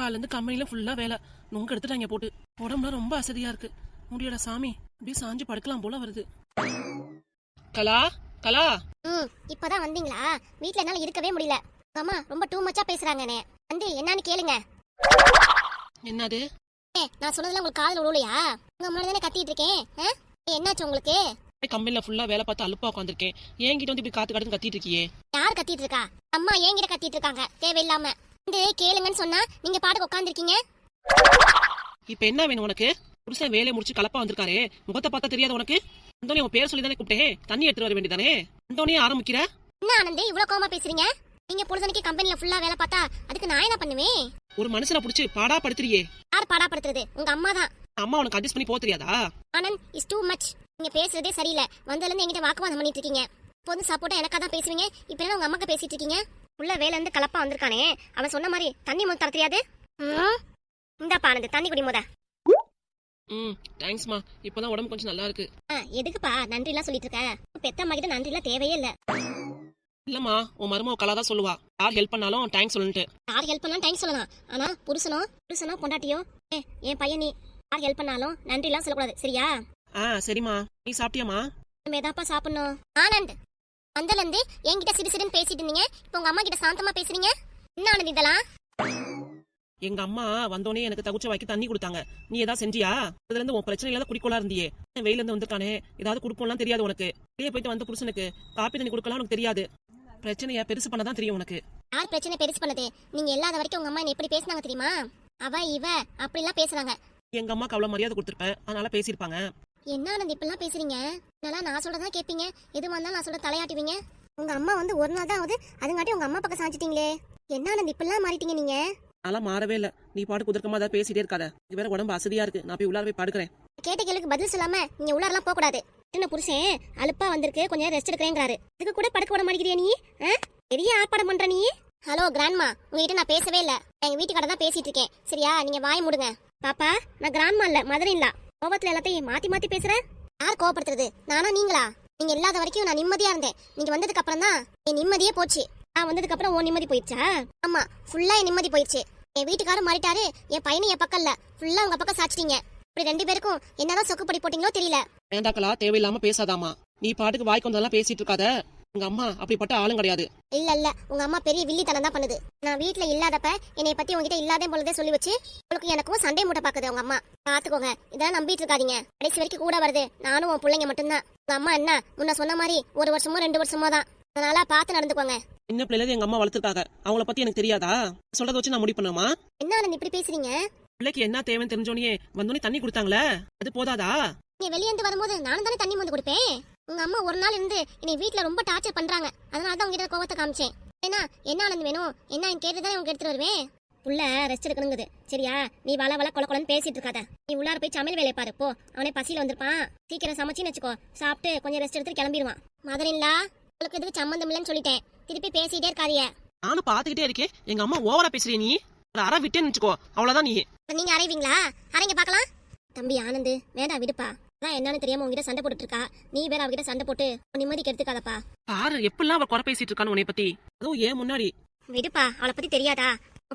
காலைல இருந்து கம்பெனில ஃபுல்லா வேலை. நொங்க எடுத்துட்டாங்க போட்டு. உடம்புல ரொம்ப அசதியா இருக்கு. முடியல சாமி அப்படியே சாஞ்சு படுக்கலாம் போல வருது. கலா கலா. ம் இப்பதான் வந்தீங்களா? வீட்ல என்னால இருக்கவே முடியல. அம்மா ரொம்ப டூ மச்சா பேசுறாங்கண்ணே வந்து என்னன்னு கேளுங்க. என்னது? ஏ நான் சொன்னதுல உங்களுக்கு காதுல விழுலையா உங்க முன்னாடி தானே கத்திட்டு இருக்கேன். என்னாச்சு உங்களுக்கு? கம்பெனில ஃபுல்லா வேலை பார்த்து அலுப்பா உட்காந்துருக்கேன் என்கிட்ட வந்து இப்படி காத்து காத்துன்னு கத்திட்டு இருக்கியே. யார் கத்திட்டு இருக்கா? அம்மா என்கிட்ட கத்திட்டு இருக்காங்க. தேவையில்லாம. கேளுங்கன்னு சொன்னா நீங்க பாட்டுக்கு உட்காந்துருக்கீங்க இப்ப என்ன வேணும் உனக்கு? புருஷன் வேலையை முடிச்சு கலப்பா வந்திருக்காரே. முகத்தை பார்த்தா தெரியாது உனக்கு? அந்தோனி உன் பேர் சொல்லி தானே கூப்பிட்டேன். தண்ணி எடுத்துட்டு வர வேண்டியதானே? அந்தோனியே ஆரம்பிக்கிற? என்ன ஆனந்த் இவ்வளவு கோமா பேசுறீங்க? நீங்க பொழுதனைக்கு கம்பெனில ஃபுல்லா வேலை பார்த்தா அதுக்கு நான் என்ன பண்ணுவேன் ஒரு மனுஷனை புடிச்சு பாடா படுத்துறியே. யார் பாடாப்படுத்துறது உங்க அம்மா தான். அம்மா உனக்கு அட்ஜஸ்ட் பண்ணி போக தெரியாதா? ஆனந்த் இஸ் டூ மச் நீங்க பேசுறதே சரியில்லை. இருந்து என்கிட்ட வாக்குவாதம் பண்ணிட்டு இருக்கீங்க. போதும் சப்போர்ட்டா எனக்கா தான் பேசுவீங்க. இப்ப என்ன உங்க அம்மாக்கு பேசிட்டு இருக்கீங்க? உள்ள வேலை இருந்து கலப்பா வந்திருக்கானே. அவன் சொன்ன மாதிரி தண்ணி முத தர தெரியாது ம்? இந்தாப்பா ஆனந்த் தண்ணி குடி முத. ம் தேங்க்ஸ்மா இப்பதான் உடம்பு கொஞ்சம் நல்லா இருக்கு. ஆ, எதுக்குப்பா நன்றி எல்லாம் சொல்லிட்டு இருக்க பெத்த அம்மா கிட்ட நன்றி எல்லாம் தேவையே இல்ல. இல்லம்மா உன் மருமக கலா தான் சொல்லுவா. யார் ஹெல்ப் பண்ணாலும் தேங்க்ஸ் சொல்லிட்டு. யார் ஹெல்ப் பண்ணாலும் டைம் சொல்லலாம். ஆனா புருஷனோ புருஷனோ பொண்டாட்டியோ ஏ என் பையன் நீ யார் ஹெல்ப் பண்ணாலும் நன்றி எல்லாம் சொல்லக்கூடாது. சரியா? ஆ சரிம்மா. நீ சாப்பிட்டியாமா நம்ம எதாப்பா சாப்பிடணும். ஆனந்த்! வந்தல இருந்து என்கிட்ட சிறு சிறுன்னு பேசிட்டு இருந்தீங்க. இப்போ உங்க அம்மா கிட்ட சாந்தமா பேசுறீங்க? என்ன ஆனந்த் இதெல்லாம்? எங்க அம்மா வந்தோடனே எனக்கு தகுச்ச வாக்கி தண்ணி கொடுத்தாங்க. நீ ஏதாவது செஞ்சியா? இதுல இருந்து உன் பிரச்சனை இல்லாத குறிக்கோளா இருந்தியே. வெயில இருந்து வந்திருக்கானே? ஏதாவது கொடுப்போம்லாம் தெரியாது உனக்கு. வெளியே போயிட்டு வந்த புருஷனுக்கு காப்பி தண்ணி கொடுக்கலாம் உனக்கு தெரியாது. பிரச்சனைய பெருசு பண்ணதான் தெரியும் உனக்கு. யார் பிரச்சனை பெருசு பண்ணது? நீங்க இல்லாத வரைக்கும் உங்க அம்மா என்ன எப்படி பேசுனாங்க தெரியுமா? அவ இவ அப்படிலாம் பேசுறாங்க. எங்க அம்மாக்கு அவ்வளவு மரியாதை கொடுத்துருப்பேன் அதனால பேசியிருப்பாங்க. என்ன ஆனந்த் இப்படிலாம் பேசுறீங்க? நல்லா நான் சொல்றதா கேட்பீங்க. எது வந்தாலும் நான் சொல்ற தலையாட்டுவீங்க. உங்க அம்மா வந்து ஒரு நாள் தான் ஆகுது. அதுங்காட்டி உங்க அம்மா பக்கம் சாஞ்சிட்டீங்களே. என்ன ஆனந்த் இப்படிலாம் மாறிட்டீங்க நீங்க? அதெல்லாம் மாறவே இல்ல. நீ பாட்டு குதிர்க்கமா ஏதாவது பேசிட்டே இருக்காத. இது வேற உடம்பு அசதியா இருக்கு. நான் போய் உள்ளார போய் படுக்கிறேன். கேட்ட கேளுக்கு பதில் சொல்லாம நீங்க உள்ளாரெல்லாம் போக கூடாது சின்ன புருஷன் அலுப்பா வந்திருக்கு. கொஞ்சம் ரெஸ்ட் எடுக்கிறேங்கிறாரு. இதுக்கு கூட படுக்க விட மாட்டேங்கிறியா நீ? பெரிய ஆர்ப்பாடம் பண்ற நீ? ஹலோ கிராண்ட்மா உங்ககிட்ட நான் பேசவே இல்ல. எங்க வீட்டுக்கார தான் பேசிட்டு இருக்கேன். சரியா? நீங்க வாய் மூடுங்க. பாப்பா நான் கிராண்ட்மா இல்ல மதுரை இல்ல கோபத்துல எல்லாத்தையும் மாத்தி மாத்தி பேசுற? யார் கோவப்படுத்துறது? நானா நீங்களா? நீங்க இல்லாத வரைக்கும் நான் நிம்மதியா இருந்தேன். நீங்க வந்ததுக்கு அப்புறம் தான் என் நிம்மதியே போச்சு. நான் வந்ததுக்கு அப்புறம் உன் நிம்மதி போயிடுச்சா? ஆமா ஃபுல்லா என் நிம்மதி போயிடுச்சு. என் வீட்டுக்காரரும் மாறிட்டாரு என் பையனும் என் பக்கம் இல்ல. ஃபுல்லா உங்க பக்கம் சாச்சிட்டீங்க. இப்படி ரெண்டு பேருக்கும் என்னதான் சொக்குப்படி போட்டீங்களோ தெரியல. வேண்டாக்களா தேவையில்லாம பேசாதாமா. நீ பாட்டுக்கு வாய்க்கு வந்தெல்லாம் பேசிட்டு இருக்காத. உங்க அம்மா அப்படிப்பட்ட ஆளும் கிடையாது. இல்ல இல்ல. உங்க அம்மா பெரிய வில்லித்தனம் தான் பண்ணுது. நான் வீட்ல இல்லாதப்ப என்னைய பத்தி உங்ககிட்ட இல்லாத பொழுதே சொல்லி வச்சு உங்களுக்கு எனக்கும் சண்டை மூட்டை பாக்குது உங்க அம்மா. பாத்துக்கோங்க. இதெல்லாம் நம்பிட்டு இருக்காதீங்க. கடைசி வரைக்கும் கூட வருது. நானும் உன் பிள்ளைங்க மட்டும்தான். உங்க அம்மா என்ன? முன்ன சொன்ன மாதிரி ஒரு வருஷமோ ரெண்டு வருஷமோ தான். அதனால பார்த்து நடந்துக்கோங்க. சின்ன பிள்ளைல எங்க அம்மா வளர்த்துருக்காங்க. அவங்கள பத்தி எனக்கு தெரியாதா? சொல்றத வச்சு நான் முடிவு பண்ணுமா என்ன இப்படி பேசுறீங்க? பிள்ளைக்கு என்ன தேவைன்னு தெரிஞ்சோனே வந்தோடனே தண்ணி கொடுத்தாங்களே? அது போதாதா? நீங்க வெளியே இருந்து வரும்போது நானும் தானே தண்ணி வந்து கொடுப்பேன்? உங்க அம்மா ஒரு நாள் இருந்து என்னை வீட்ல ரொம்ப டார்ச்சர் பண்றாங்க. அதனால தான் உங்ககிட்ட கோவத்தை காமிச்சேன். ஏன்னா என்ன ஆனந்த் வேணும்? என்ன கேட்டு தான் உங்க எடுத்துட்டு வருவேன்? புள்ள ரெஸ்ட் எடுக்கணுங்குது. சரியா? நீ வள வள கொல கொலன்னு பேசிட்டு இருக்காத. நீ உள்ளார போய் சமையல் வேலையை பாரு. போ. அவனே பசியில வந்திருப்பான். சீக்கிரம் சமைச்சின்னு வச்சுக்கோ. சாப்பிட்டு கொஞ்சம் ரெஸ்ட் எடுத்துட்டு கிளம்பிடுவான். மதுரைங்களா உங்களுக்கு எதுக்கு சம்மந்தம் இல்லைன்னு சொல்லிட்டேன். திருப்பி பேசிட்டே இருக்காதிய நானும் பாத்துக்கிட்டே இருக்கேன். எங்க அம்மா ஓவரா பேசுறிய நீ? ஒரு அரை விட்டேன்னு வச்சுக்கோ. அவ்வளவுதான் நீ. நீங்க அரைவீங்களா அரைங்க பார்க்கலாம். தம்பி ஆனந்த் வேண்டாம் விடுப்பா. அதான் என்னன்னு தெரியாம உங்ககிட்ட சண்டை போட்டுட்டு இருக்கா? நீ வேற அவகிட்ட சண்டை போட்டு நிம்மதி கெடுத்துக்காதப்பா பாரு எப்படிலாம் அவ குறை பேசிட்டு இருக்கான்னு உன்னை பத்தி. அதுவும் ஏன் முன்னாடி? விடுப்பா அவளை பத்தி தெரியாதா?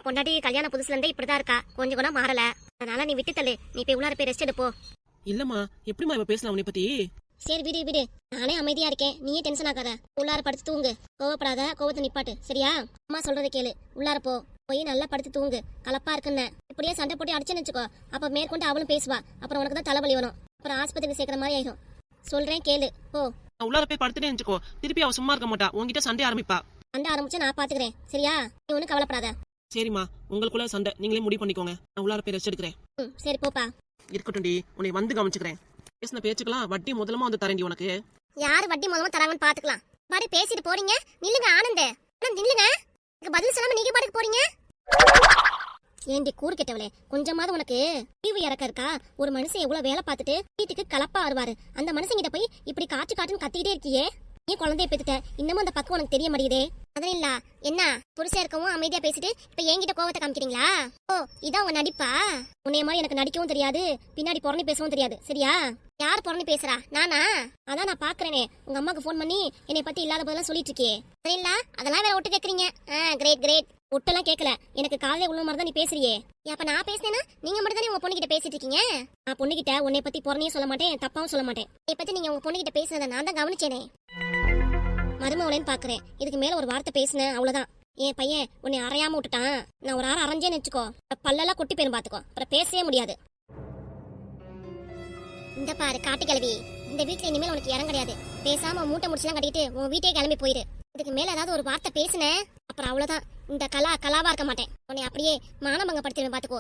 பொண்டாட்டி கல்யாண புதுசுல இருந்தே இப்படிதான் இருக்கா. கொஞ்சம் கூட மாறல. அதனால நீ விட்டு தள்ளு. நீ போய் உள்ளார போய் ரெஸ்ட் எடுப்போ. இல்லம்மா எப்படிம்மா இவ பேசலாம் உன்னை பத்தி? சரி விடு விடு. நானே அமைதியா இருக்கேன். நீயே டென்ஷன் ஆகாத. உள்ளார படுத்து தூங்கு. கோவப்படாத. கோவத்தை நிப்பாட்டு. சரியா? அம்மா சொல்றதை கேளு. உள்ளார போ. போய் நல்லா படுத்து தூங்கு. கலப்பா இருக்குன்னு. இப்படியே சண்டை போட்டு அடிச்சுன்னு வச்சுக்கோ. அப்ப மேற்கொண்டு அவளும் பேசுவா. அப்புறம் உனக்கு தான் தலைவலி வரும். அப்புறம் ஆஸ்பத்திரி சேர்க்கிற மாதிரி ஆயிடும். சொல்றேன் கேளு. போ. நான் உள்ளார போய் படுத்துட்டே வச்சுக்கோ திருப்பி அவ சும்மா இருக்க மாட்டா. உன்கிட்ட சண்டை ஆரம்பிப்பா. சண்டை ஆரம்பிச்சு நான் பாத்துக்கிறேன். சரியா? நீ ஒன்றும் கவலைப்படாத. சரிம்மா. உங்களுக்குள்ள சண்டை. நீங்களே முடிவு பண்ணிக்கோங்க. நான் உள்ளார போய் ரெஸ்ட் எடுக்கிறேன். ம் சரி போப்பா. இருக்கட்டும் டி உன்னை வந்து கவனிச்சுக்கிறேன். பேசின பேச்சுக்கலாம் வட்டி முதலமா வந்து தரேன்டி உனக்கு. யார் வட்டி முதல்ல தராங்கன்னு பாத்துக்கலாம். பாடி பேசிட்டு போறீங்க. நில்லுங்க ஆனந்த். ஆனந்த் நில்லுங்க. பதில் சொல்லாம நீங்க பாட்டுக்கு போறீங்க? ஏண்டி கூறு கெட்டவளே? கொஞ்சமாவது உனக்கு தீவு இறக்க இருக்கா? ஒரு மனுஷன் எவ்வளவு வேலை பார்த்துட்டு வீட்டுக்கு கலப்பா வருவாரு. அந்த மனுஷங்கிட்ட போய் இப்படி காற்று காட்டுன்னு கத்திக்கிட்டே இருக்கியே? நீ குழந்தைய பெத்துட்ட. இன்னமும் அந்த பக்கம் உனக்கு தெரிய மாட்டேங்குதே. அது இல்ல என்ன? புருஷன் இருக்கவும் அமைதியா பேசிட்டு இப்ப என்கிட்ட கோவத்தை காமிக்கிறீங்களா? ஓ இதான் உங்க நடிப்பா? உன்னைய மாதிரி எனக்கு நடிக்கவும் தெரியாது. பின்னாடி புறணி பேசவும் தெரியாது. சரியா? யார் புறணி பேசுறா? நானா? அதான் நான் பாக்குறேனே. உங்க அம்மாக்கு ஃபோன் பண்ணி என்னை பத்தி இல்லாத போதெல்லாம் சொல்லிட்டு இருக்கே இல்ல அதெல்லாம் வேற ஒட்டு கேக்குறீங்க. ஆ கிரேட் கிரேட் ஒட்டெல்லாம் கேட்கல எனக்கு காலையில உள்ள மாதிரி தான் நீ பேசுறியே. அப்ப நான் பேசினேன்னா நீங்க மட்டும் தானே உங்க பொண்ணுகிட்ட பேசிட்டு இருக்கீங்க? நான் பொண்ணுகிட்ட உன்னை பத்தி புறணையும் சொல்ல மாட்டேன் தப்பாவும் சொல்ல மாட்டேன். இதை பத்தி நீங்க உங்க பொண்ணுகிட்ட பேசுனதை நான் தான் கவனிச்சேனே. மருமவளேன்னு பாக்குறேன். இதுக்கு மேல ஒரு வார்த்தை பேசினேன் அவ்வளவுதான். என் பையன் உன்னை அறையாம விட்டுட்டான். நான் ஒரு ஆறு அரைஞ்சேன்னு வச்சுக்கோ. பல்லெல்லாம் கொட்டி போயிரும் பாத்துக்கோ. அப்புறம் பேசவே முடியாது. இந்த பாரு காட்டு கிளவி இந்த வீட்டுல இனிமேல் உனக்கு இடம் கிடையாது. பேசாம மூட்டை முடிச்சுலாம் கட்டிட்டு உன் வீட்டே கிளம்பி போயிரு. இதுக்கு மேல ஏதாவது ஒரு வார்த்தை பேசுனேன்? அப்புறம் அவ்வளவுதான். இந்த கலா கலாவா இருக்க மாட்டேன். உன்னை அப்படியே மானபங்கப்படுத்திடுவேன் பாத்துக்கோ.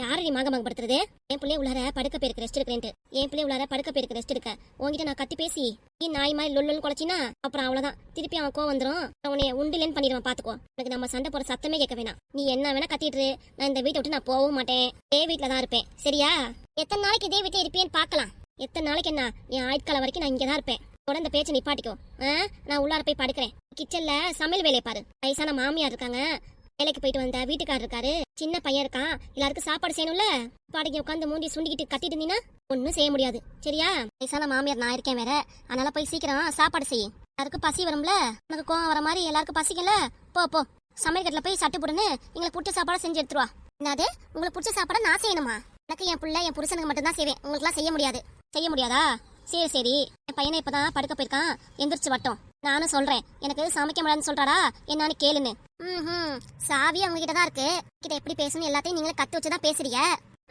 யாரு நீ மானபங்கப்படுத்துறது? என் பிள்ளை உள்ளார படுக்க போயிருக்கு ரெஸ்ட் எடுக்கிறேன்ட்டு. என் பிள்ளை உள்ளார படுக்க போயிருக்கு ரெஸ்ட் எடுக்க. உங்ககிட்ட நான் கத்தி பேசி நீ நாய் மாதிரி லொல்லுன்னு குலைச்சினா அப்புறம் அவ்வளவுதான். திருப்பி அவன் கோவம் வந்துடும் உன்னை உன்னைய பண்ணிடுவான் பாத்துக்கோ. எனக்கு நம்ம சண்டை போற சத்தமே கேட்க வேணாம். நீ என்ன வேணா கத்திட்டு நான் இந்த வீட்டை விட்டு நான் போகவும் மாட்டேன். இதே வீட்டில் தான் இருப்பேன். சரியா? எத்தனை நாளைக்கு இதே வீட்டில் இருப்பேன்னு பார்க்கலாம் எத்தனை நாளைக்கு என்ன? என் ஆயுட்காலம் வரைக்கும் நான் இங்கே தான் இருப்பேன். உடனே இந்த பேச்சை நிப்பாட்டிக்கோ. ஆ? நான் உள்ளார போய் படுக்கிறேன். கிச்சன்ல சமையல் வேலையை பாரு. வயசான மாமியார் இருக்காங்க. வேலைக்கு போயிட்டு வந்த வீட்டுக்காரர் இருக்காரு. சின்ன பையன் இருக்கான். எல்லாருக்கும் சாப்பாடு செய்யணும்ல? பாடகி உட்காந்து மூண்டி சுண்டிக்கிட்டு கத்திட்டு இருந்தீங்கன்னா ஒன்றும் செய்ய முடியாது. சரியா? வயசான மாமியார் நான் இருக்கேன் வேற. அதனால போய் சீக்கிரம் சாப்பாடு செய்யும் எல்லாருக்கும் பசி வரும்ல? உனக்கு கோவம் வர மாதிரி எல்லாருக்கும் பசிக்கல போ போ. சமையல் போய் சட்டு போடுன்னு எங்களுக்கு பிடிச்ச சாப்பாடு செஞ்சு எடுத்துருவா என்னது? உங்களுக்கு பிடிச்ச சாப்பாடை நான் செய்யணுமா? எனக்கு என் பிள்ளை என் புருஷனுக்கு மட்டும் தான் செய்வேன். உங்களுக்குலாம் செய்ய முடியாது. செய்ய முடியாதா? சரி சரி. என் பையனை இப்பதான் படுக்க போயிருக்கான். எந்திரிச்சு வட்டோம் நானும் சொல்றேன். எனக்கு சமைக்க முடியாதுன்னு சொல்றாடா. என்னன்னு கேளுன்னு. ம் சாவி அவங்க தான் இருக்கு. கிட்ட எப்படி பேசணும் எல்லாத்தையும் நீங்களே கத்து வச்சு தான் பேசுறீங்க.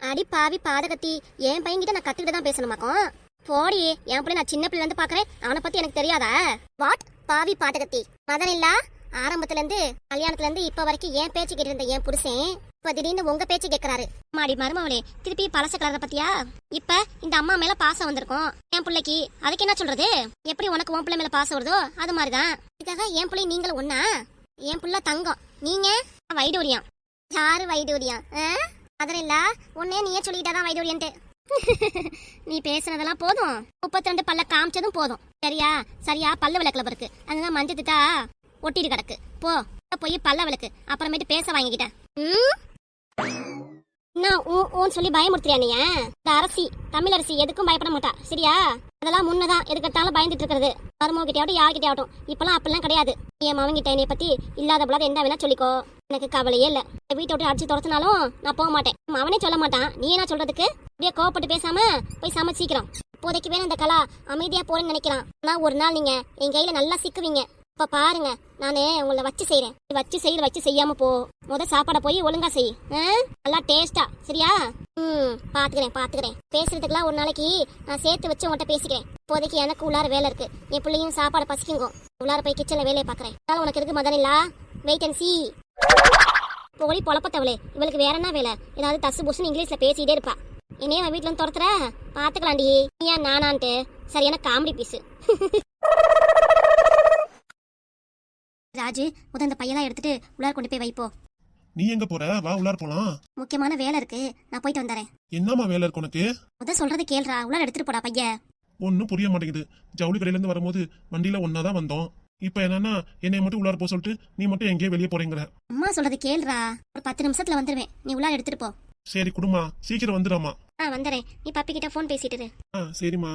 அடி பாவி பாதகத்தி. என் பையன் கிட்ட நான் கத்துக்கிட்டு தான் பேசணுமாக்கும் போடி. என் பிள்ளை நான் சின்ன பிள்ளை இருந்து பாக்குறேன். அவனை பத்தி எனக்கு தெரியாதா? வாட் பாவி பாதகத்தி. மதன் இல்ல? ஆரம்பத்துல இருந்து கல்யாணத்துல இருந்து இப்ப வரைக்கும் ஏன் பேச்சு கேட்டு இருந்த என் புருஷன் இப்ப திடீர்னு உங்க பேச்சு கேக்குறாரு. மாடி மருமவளே திருப்பி பழச கலர பத்தியா? இப்ப இந்த அம்மா மேல பாசம் வந்திருக்கும். என் பிள்ளைக்கு அதுக்கு என்ன சொல்றது? எப்படி உனக்கு உன் பிள்ளை மேல பாசம் வருதோ அது மாதிரிதான். இதுக்காக என் பிள்ளை நீங்களும் ஒண்ணா? என் புள்ள தங்கம். நீங்க? வைடூரியம். யாரு வைடூரியம்? அதன் இல்ல. உன்னே நீயே சொல்லிட்டாதான் வைடூரியன்ட்டு. நீ பேசுனதெல்லாம் போதும். முப்பத்தி ரெண்டு பல்ல காமிச்சதும் போதும். சரியா? சரியா? பல்ல விளக்குல பிறகு அதுதான் மஞ்சத்துட்டா ஒட்டிட்டு கிடக்கு. போ. போய் பல்ல விளக்கு. அப்புறமேட்டு பேச வாங்கிக்கிட்டேன். ம்? ஊன்னு சொல்லி பயமுறுத்துறியா நீ இந்த அரசி தமிழ் அரசி எதுக்கும் பயப்பட மாட்டா சரியா? அதெல்லாம் முன்னதான் எதுக்கட்டாலும் பயந்துட்டு இருக்கிறது. மருமகிட்டயாவட்டும் யார்கிட்டயாவட்டும் இப்பெல்லாம் அப்படிலாம் கிடையாது. என் மவங்கிட்ட என்னை பத்தி இல்லாத போலாத என்ன வேணா சொல்லிக்கோ. எனக்கு கவலையே இல்ல. வீட்டை விட்டு அடிச்சு துரத்தினாலும் நான் போக மாட்டேன். அவனே சொல்ல மாட்டான். நீ என்ன சொல்றதுக்கு? அப்படியே கோவப்பட்டு பேசாம போய் சமைச்சிக்கிறோம். இப்போதைக்கு வேணும் இந்த கலா. அமைதியா போறேன்னு நினைக்கிறான். ஆனா ஒரு நாள் நீங்க என் கையில நல்லா சிக்குவீங்க. இப்ப பாருங்க நானே உங்களை வச்சு செய்கிறேன் நீ வச்சு செய்யற வச்சு செய்யாம போ. முத சாப்பாடை போய் ஒழுங்கா செய். ஆ? நல்லா டேஸ்டா சரியா? ம் பாத்துக்கிறேன் பாத்துக்கிறேன். பேசுறதுக்குலாம் ஒரு நாளைக்கு நான் சேர்த்து வச்சு உன்கிட்ட பேசிக்கிறேன். இப்போதைக்கு எனக்கு உள்ளார வேலை இருக்கு. என் பிள்ளையும் சாப்பாடு பசிக்குங்க. உள்ளார போய் கிச்சன்ல வேலையை பாக்குறேன். அதனால உனக்கு இருக்கு மதன் வெயிட் அண்ட் சி போலி பொழப்பத்தவளே. இவளுக்கு வேற என்ன வேலை? ஏதாவது தசு புசுன்னு இங்கிலீஷ்ல பேசிட்டே இருப்பா. என்னையே அவன் வீட்டுல வந்து துரத்துற? பாத்துக்கலாம்டி. நீ ஏன் நானான்ட்டு சரியான காமெடி பீஸு ராஜு முத இந்த பையெல்லாம் எடுத்துட்டு உள்ளார கொண்டு போய் வைப்போ. நீ எங்க போற? வா உள்ளார போலாம். முக்கியமான வேலை இருக்கு. நான் போயிட்டு வந்துறேன். என்னம்மா வேலை இருக்கு உனக்கு? முத சொல்றது கேள்றா உள்ளார எடுத்துட்டு போடா பையன் ஒன்னும் புரிய மாட்டேங்குது. ஜவுளி கடையில இருந்து வரும்போது வண்டியில ஒன்னா தான் வந்தோம். இப்ப என்னன்னா என்னைய மட்டும் உள்ளார போக சொல்லிட்டு நீ மட்டும் எங்கேயோ வெளியே போறேங்கிற. அம்மா சொல்றது கேள்றா ஒரு பத்து நிமிஷத்துல வந்துருவேன். நீ உள்ளார எடுத்துட்டு போ. சரி குடுமா சீக்கிரம் வந்துடாமா ஆ வந்துறேன். நீ பப்பி கிட்ட ஃபோன் பேசிட்டு இரு. ஆ சரிம்மா.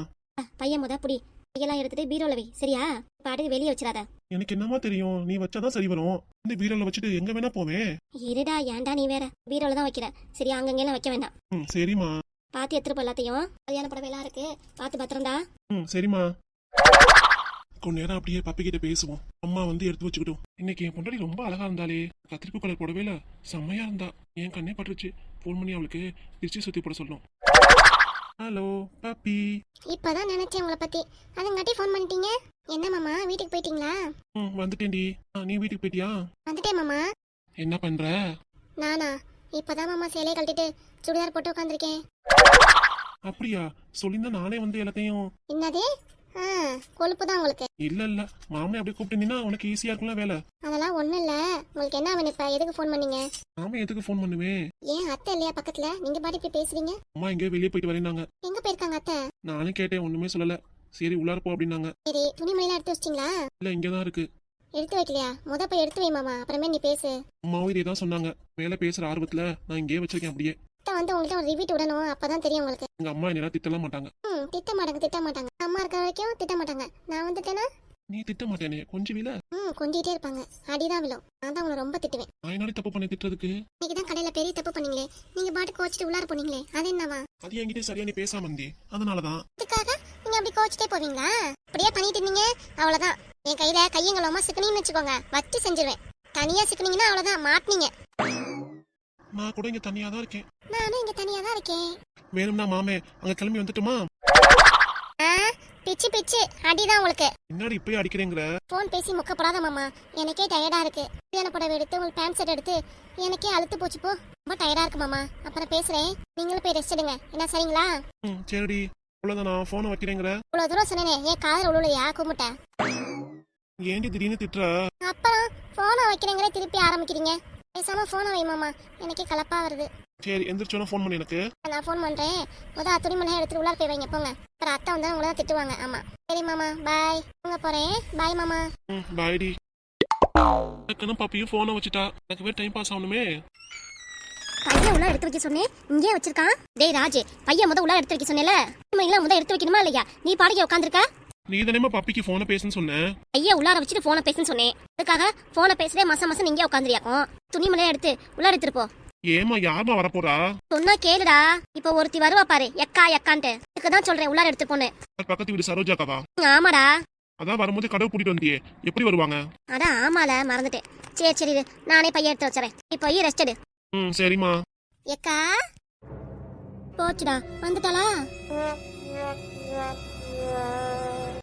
பையன் முத புடி. கையெல்லாம் எடுத்துட்டு பீரோல வை. சரியா? பாட்டுக்கு வெளியே வச்சிடாத. எனக்கு என்னமா தெரியும். நீ வச்சாதான் சரி வரும். இந்த பீரோல வச்சுட்டு எங்க வேணா போவேன் இருடா ஏன்டா நீ வேற? பீரோல தான் வைக்கிற. சரி அங்கங்கெல்லாம் வைக்க வேண்டாம். ம் சரிம்மா. பாத்து எடுத்துட்டு போ எல்லாத்தையும். கல்யாண புடவை எல்லாம் இருக்கு. பாத்து பத்திரம்டா ம் சரிம்மா. கொஞ்ச நேரம் அப்படியே பப்பி கிட்ட பேசுவோம். அம்மா வந்து எடுத்து வச்சுக்கிட்டோம். இன்னைக்கு என் பொண்டாடி ரொம்ப அழகா இருந்தாலே கத்திரிப்பு கலர் புடவையில செம்மையா இருந்தா. என் கண்ணே பட்டுருச்சு. ஃபோன் பண்ணி அவளுக்கு திருச்சி சுத்தி போட சொல்லணும். Hello puppy. இப்பதான் நினைச்சேன் உங்களை பத்தி. அதுங்காட்டி ஃபோன் பண்ணிட்டீங்க. என்ன மாமா வீட்டுக்கு போயிட்டீங்களா? ம் வந்துட்டேன்டி. ஆ, நீ வீட்டுக்கு போயிட்டியா? வந்துட்டேன் மாமா. என்ன பண்ற? நானா? இப்பதான் மாமா சேலையை கழட்டிட்டு சுடிதார் போட்டு உட்காந்துருக்கேன் அப்படியா? சொல்லியிருந்தா நானே வந்து எல்லாத்தையும் என்னது? கொழுப்பு தான் உங்களுக்கு. இல்ல இல்ல மாமனே அப்படியே கூப்பிட்டு உனக்கு ஈஸியா இருக்கும்ல வேலை. அதெல்லாம் ஒண்ணும் இல்ல. உங்களுக்கு என்ன வேணும் இப்ப? எதுக்கு ஃபோன் பண்ணீங்க? மாமா எதுக்கு ஃபோன் பண்ணுவேன் ஏன் அத்தை இல்லையா பக்கத்துல? நீங்க பாட்டு இப்படி பேசுறீங்க? அம்மா எங்கேயோ வெளியே போயிட்டு வரேனாங்க எங்க போயிருக்காங்க அத்தை? நானும் கேட்டேன் ஒண்ணுமே சொல்லல. சரி உள்ளார போ அப்படின்னாங்க. சரி துணிமணிலாம் எடுத்து வச்சிட்டீங்களா? இல்ல இங்கதான் இருக்கு. எடுத்து வைக்கலையா? முத போய் எடுத்து வை மாமா அப்புறமே நீ பேசு. அம்மாவும் இதே தான் சொன்னாங்க. வேலை பேசுற ஆர்வத்துல நான் இங்கேயே வச்சிருக்கேன் அப்படியே. அத்தை வந்து உங்கள்கிட்ட ஒரு ரிவீட் விடணும். அப்பதான் தெரியும் உங்களுக்கு. எங்க அம்மா என்ன திட்டலாம் மாட்டாங்க. ம் திட்ட மாட்டாங்க திட்ட மாட்டாங்க. அம்மா இருக்கிற வரைக்கும் திட்ட மாட்டாங்க. நான் வந்துட்டேன்னா நீ திட்ட மாட்டேனே கொஞ்சம் வில ம் கொஞ்சிட்டே இருப்பாங்க. அடிதான் விழும். நான் தான் உங்களை ரொம்ப திட்டுவேன். நான் என்னடி தப்பு பண்ணி திட்டுறதுக்கு? இன்னைக்கு தான் கடையில பெரிய தப்பு பண்ணீங்களே. நீங்க பாட்டு கோச்சிட்டு உள்ளார போனீங்களே. அது என்னவா? அது என்கிட்ட சரியா நீ பேசாம இருந்தே. அதனாலதான். இதுக்காக நீங்க அப்படி கோச்சிட்டே போவீங்களா? அப்படியே பண்ணிட்டு இருந்தீங்க. அவ்வளவுதான். என் கையில கையங்களோமா சிக்கனீங்கன்னு வச்சுக்கோங்க. வச்சு செஞ்சிருவேன். தனியா சிக்கனீங்கன்னா அவ்வளவுதான். மாட்டினீங்க. நான் கூட இங்க தனியா தான் இருக்கேன். நானும் இங்க தனியா தான் இருக்கேன். வேணும்னா மாமே அங்க கிளம்பி வந்துட்டுமா? பிச்சு பிச்சு. அடிதான் உங்களுக்கு. என்னடி இப்பயே அடிக்கிறேங்கிற? ஃபோன் பேசி முக்கப்படாத மாமா. எனக்கே டயர்டா இருக்கு. கல்யாண புடவை எடுத்து உங்களுக்கு பேண்ட் ஷர்ட் எடுத்து எனக்கே அழுத்து போச்சு போ. ரொம்ப டயர்டா இருக்கு மாமா. அப்புறம் பேசுறேன். நீங்களும் போய் ரெஸ்ட் எடுங்க. என்ன சரிங்களா? ம் சரிடி. அவ்வளவுதான் நான் போனை வைக்கிறேங்கிற. இவ்வளவு தூரம் சொன்னேனே ஏன் காதல் உழுலையா கும்பிட்ட ஏன்டி திடீர்னு திட்டுற? அப்புறம் போனை வைக்கிறேங்கிற திருப்பி ஆரம்பிக்கிறீங்க. பேசாம போனை வை மாமா. எனக்கே கலப்பா வருது. சரி எந்திரிச்சோன்னா ஃபோன் பண்ணு எனக்கு. நான் ஃபோன் பண்றேன். முத துணிமணி எடுத்துட்டு உள்ளார போய் வைங்க போங்க. அப்புறம் அத்தை வந்தா உங்களை தான் திட்டுவாங்க. ஆமா. சரி மாமா. பாய் உங்க போறேன். பாய் மாமா. ம் பாய்டி டக்குன்னு பாப்பியும் போனை வச்சுட்டா. எனக்கு வேற டைம் பாஸ் ஆகணுமே. பையன் உள்ள எடுத்து வைக்க சொன்னேன். இங்கே வச்சிருக்கான். டேய் ராஜ். பையன் முத உள்ள எடுத்து வைக்க சொன்னேல முத எடுத்து வைக்கணுமா இல்லையா? நீ பாடிக்க உட்காந்துருக்க நீ தானேமா பப்பிக்கு போனை பேசுன்னு சொன்னேன் ஐயா உள்ளார வச்சுட்டு போனை பேசுன்னு சொன்னேன். அதுக்காக போனை பேசுறே மாசம் மாசம் நீங்க உட்காந்துரியாக்கும் துணிமணிலாம் எடுத்து உள்ள எடுத்துட்டு போ. ஏமா யாருமா வரப்போறா? சொன்னா கேளுடா. இப்ப ஒருத்தி வருவா பாரு. எக்கா எக்கான்ட்டு. இதுக்கு தான் சொல்றேன் உள்ளார எடுத்து போன்னு. பக்கத்து வீடு சரோஜாக்காவா? ஆமாடா. அதான் வரும்போது கடை கூட்டிட்டு வந்தியே. எப்படி வருவாங்க? அட ஆமால மறந்துட்டேன். சரி சரி இரு. நானே பையன் எடுத்து வச்சுறேன் இப்போ போய் ரெஸ்ட் எடு. ம் சரிம்மா. எக்கா? போச்சுடா. வந்துட்டாளா?